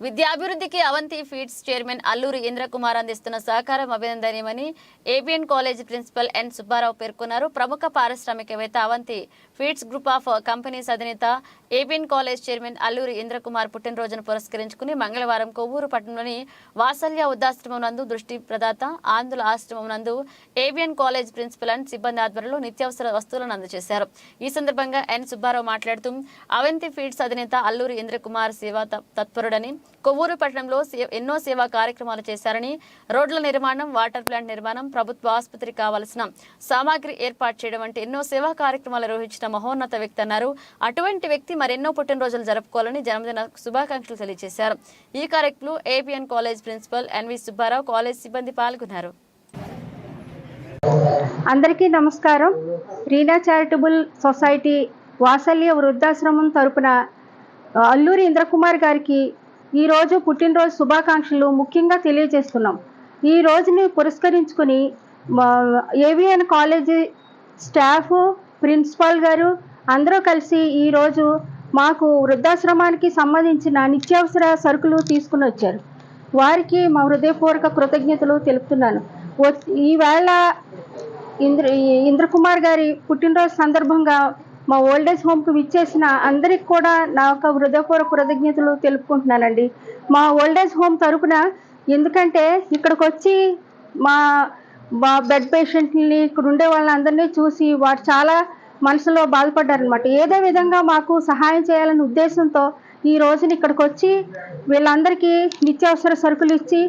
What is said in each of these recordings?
విద్యాభివృద్ధికి Avanti feeds chairman Alluri Indrakumar అందిస్తున్న సహకారం అభినందనీయమని ABN college principal N Subbarao పేర్కొన్నారు. ప్రముఖ పారిశ్రామికవేత్త Avanti feeds group of companies అధినేత ABN college chairman Alluri Indrakumar పుట్టినరోజును పురస్కరించుకుని మంగళవారం కొవ్వూరు పట్టణంలోని వాసల్య వృద్ధాశ్రమం నందు దృష్టి ప్రదాత ఆంధ్రుల ఆశ్రమం నందు ఏబిఎన్ కాలేజ్ ప్రిన్సిపల్ అండ్ సిబ్బంది ఆధ్వర్యంలో నిత్యావసర వస్తువులను అందజేశారు. ఈ సందర్భంగా ఎన్ సుబ్బారావు మాట్లాడుతూ అవంతి ఫీడ్స్ అధినేత అల్లూరి ఇంద్రకుమార్ సేవా త- తత్పరుడని కొవ్వూరు పట్టణంలో ఎన్నో సేవా కార్యక్రమాలు చేశారని రోడ్ల నిర్మాణం వాటర్ ప్లాంట్ నిర్మాణం ప్రభుత్వ ఆసుపత్రి కావలసిన సామాగ్రి ఏర్పాటు చేయడం వంటి ఎన్నో సేవా కార్యక్రమాలు నిర్వహించిన మహోన్నత వ్యక్తి అన్నారు. అటువంటి వ్యక్తి మరెన్నో పుట్టినరోజులు జరుపుకోవాలని జన్మదిన శుభాకాంక్షలు తెలియజేశారు. ఈ కార్యక్రమంలో APN college principal NV Subbarao college సిబ్బంది పాల్గొన్నారు. అందరికీ నమస్కారం. రీనా చారిటబుల్ సొసైటీ వాసల్య వృద్ధాశ్రమం తరపున అల్లూరి ఇంద్రకుమార్ గారికి ఈరోజు పుట్టినరోజు శుభాకాంక్షలు ముఖ్యంగా తెలియజేస్తున్నాం. ఈ రోజుని పురస్కరించుకుని మా ఏవిఎన్ కాలేజీ స్టాఫ్ ప్రిన్సిపాల్ గారు అందరూ కలిసి ఈరోజు మాకు వృద్ధాశ్రమానికి సంబంధించిన నిత్యావసర సరుకులు తీసుకుని వచ్చారు. వారికి మా హృదయపూర్వక కృతజ్ఞతలు తెలుపుతున్నాను. ఈవేళ ఇంద్ర ఈ- ఇంద్రకుమార్ గారి పుట్టినరోజు సందర్భంగా మా ఓల్డేజ్ హోమ్కి విచ్చేసిన అందరికి కూడా నా యొక్క హృదయపూర్వక కృతజ్ఞతలు తెలుపుకుంటున్నానండి. మా ఓల్డేజ్ హోమ్ తరపున ఎందుకంటే ఇక్కడికి వచ్చి మా మా బెడ్ పేషెంట్ని ఇక్కడ ఉండే వాళ్ళందరినీ చూసి వారు చాలా మనసులో బాధపడ్డారనమాట ఏదో విధంగా మాకు సహాయం చేయాలనే ఉద్దేశంతో ఈ రోజున ఇక్కడికి వచ్చి వీళ్ళందరికీ నిత్యావసర సరుకులు ఇచ్చి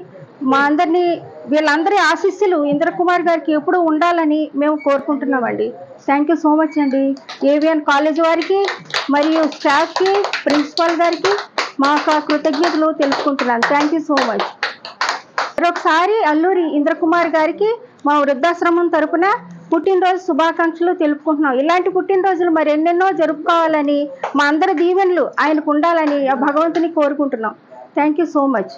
మా అందరినీ వీళ్ళందరి ఆశీస్సులు ఇంద్రకుమార్ గారికి ఎప్పుడూ ఉండాలని మేము కోరుకుంటున్నామండి. థ్యాంక్ యూ సో మచ్ అండి. ఏవిఎన్ కాలేజ్ వారికి మరియు స్టాఫ్కి ప్రిన్సిపాల్ గారికి మా కృతజ్ఞతలు తెలుసుకుంటున్నాను థ్యాంక్ యూ సో మచ్ మరొకసారి అల్లూరి ఇంద్రకుమార్ గారికి మా వృద్ధాశ్రమం తరపున పుట్టినరోజు శుభాకాంక్షలు తెలుపుకుంటున్నాం. ఇలాంటి పుట్టినరోజులు మరి ఎన్నెన్నో జరుపుకోవాలని మా అందరి దీవెనలు ఆయనకు ఉండాలని ఆ భగవంతుని కోరుకుంటున్నాం. Thank you so much